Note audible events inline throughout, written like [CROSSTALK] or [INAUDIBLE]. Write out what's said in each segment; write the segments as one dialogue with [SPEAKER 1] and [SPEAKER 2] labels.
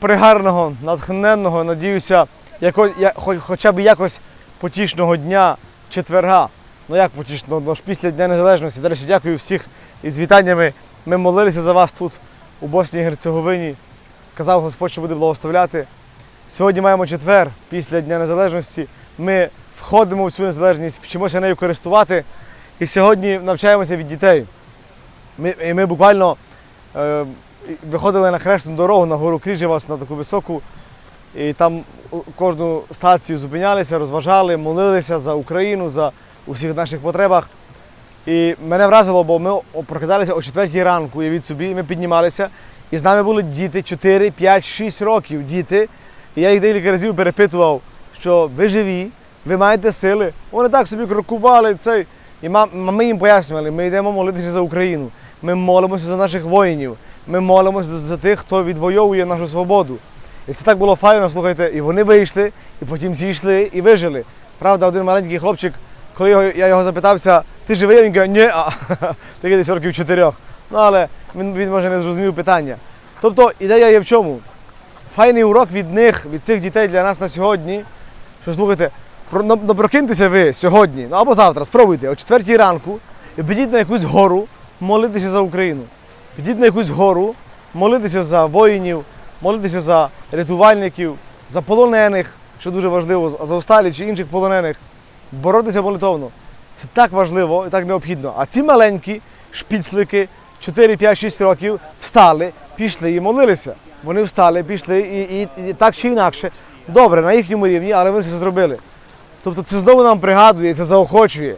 [SPEAKER 1] пригарного, натхненного, надіюся, яко, я, хоч, хоча б якось потішного дня четверга. Ну як потішного, ну ж після Дня Незалежності. Речі, дякую всіх із вітаннями. Ми молилися за вас тут, у Боснії і Герцеговині. Казав Господь, що буде благословляти. Сьогодні маємо четвер після Дня Незалежності. Ми входимо в цю незалежність, вчимося нею користувати. І сьогодні навчаємося від дітей. Ми, і ми буквально е, виходили на хресну дорогу на гору Кріжевас, на таку високу. І там кожну стацію зупинялися, розважали, молилися за Україну, за усіх наших потребах. І мене вразило, бо ми прокидалися о 4 ранку, уявіть собі, і ми піднімалися. І з нами були діти 4, 5, 6 років. Діти. І я їх декілька разів перепитував, що ви живі, ви маєте сили. Вони так собі крокували цей. І ми їм пояснювали, ми йдемо молитися за Україну. Ми молимося за наших воїнів. Ми молимося за, тих, хто відвоює нашу свободу. І це так було файно, слухайте, і вони вийшли, і потім зійшли і вижили. Правда, один маленький хлопчик, коли його, я його запитався, ти живий? Він каже, ні, а [LAUGHS] такий десь років чотирьох. Ну але він, він може не зрозумів питання. Тобто ідея є в чому? Файний урок від них, від цих дітей для нас на сьогодні. Що слухайте, про, прокиньтеся ви сьогодні, ну або завтра, спробуйте о 4 ранку і підіть на якусь гору молитися за Україну. Підіть на якусь гору, молитися за воїнів, молитися за рятувальників, за полонених, що дуже важливо, за Осталі чи інших полонених. Боротися молитовно. Це так важливо і так необхідно. А ці маленькі шпіцлики 4, 5, 6 років встали, пішли і молилися. Вони встали, пішли і, і, і так чи інакше. Добре, на їхньому рівні, але вони це зробили. Тобто це знову нам пригадує, це заохочує.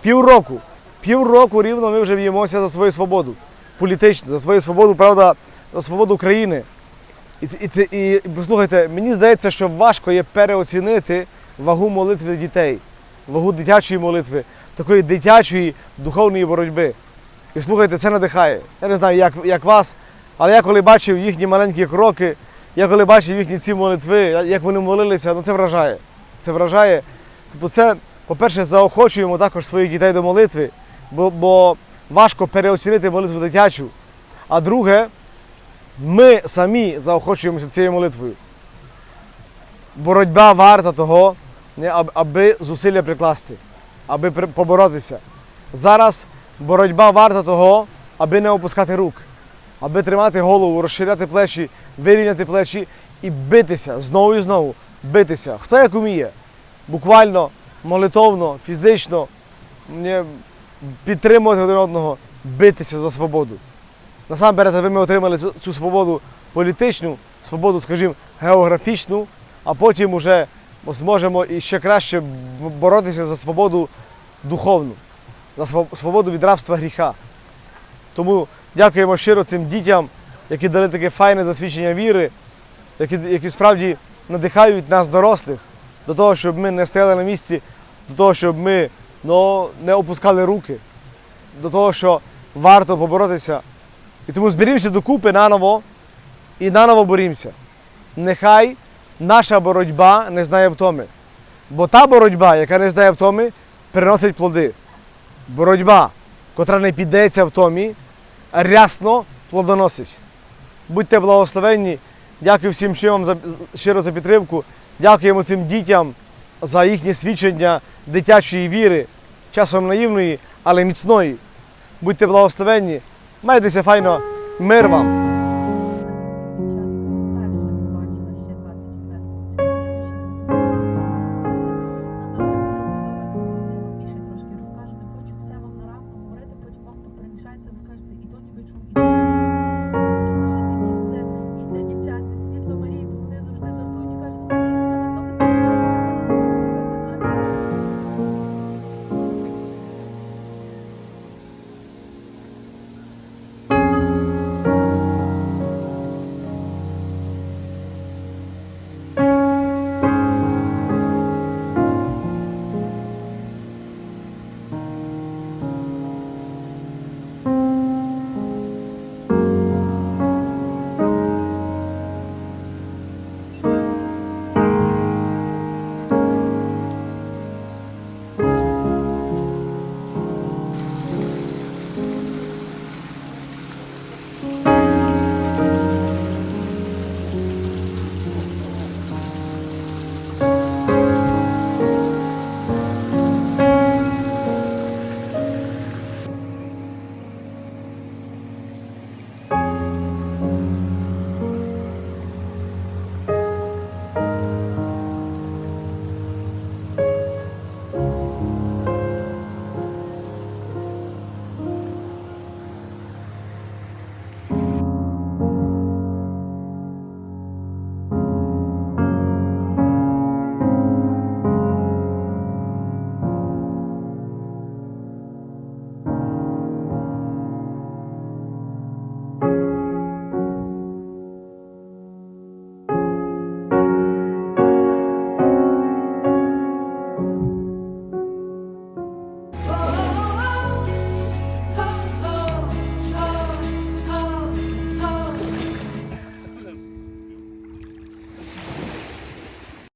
[SPEAKER 1] Півроку. Півроку рівно ми вже б'ємося за свою свободу. Політичну, за свою свободу, правда, за свободу країни. І, і, це- і послухайте, мені здається, що важко є переоцінити вагу молитви дітей, вагу дитячої молитви, такої дитячої духовної боротьби. І слухайте, це надихає. Я не знаю, як, як вас, але я коли бачив їхні маленькі кроки, я коли бачив їхні ці молитви, як вони молилися, ну це вражає. Це вражає. Тобто це, по-перше, заохочуємо також своїх дітей до молитви, бо, бо важко переоцінити молитву дитячу. А друге, ми самі заохочуємося цією молитвою. Боротьба варта того, аби зусилля прикласти, аби поборотися. Зараз боротьба варта того, аби не опускати рук, аби тримати голову, розширяти плечі, вирівняти плечі і битися знову і знову, битися. Хто як уміє? Буквально, молитовно, фізично, підтримувати один одного, битися за свободу. Насамперед, аби ми отримали цю, свободу політичну, свободу, скажімо, географічну, а потім уже зможемо і ще краще боротися за свободу духовну, за свободу від рабства гріха. Тому дякуємо щиро цим дітям, які дали таке файне засвідчення віри, які, які справді надихають нас, дорослих, до того, щоб ми не стояли на місці, до того, щоб ми ну, не опускали руки, до того, що варто поборотися. І тому зберімося докупи наново і наново борімося. Нехай наша боротьба не знає втоми. Бо та боротьба, яка не знає втоми, приносить плоди. Боротьба, котра не піддається втомі, рясно плодоносить. Будьте благословенні. Дякую всім за, щиро за підтримку. Дякуємо цим дітям за їхнє свідчення дитячої віри, часом наївної, але міцної. Будьте благословенні. Майтеся файно, мир вам!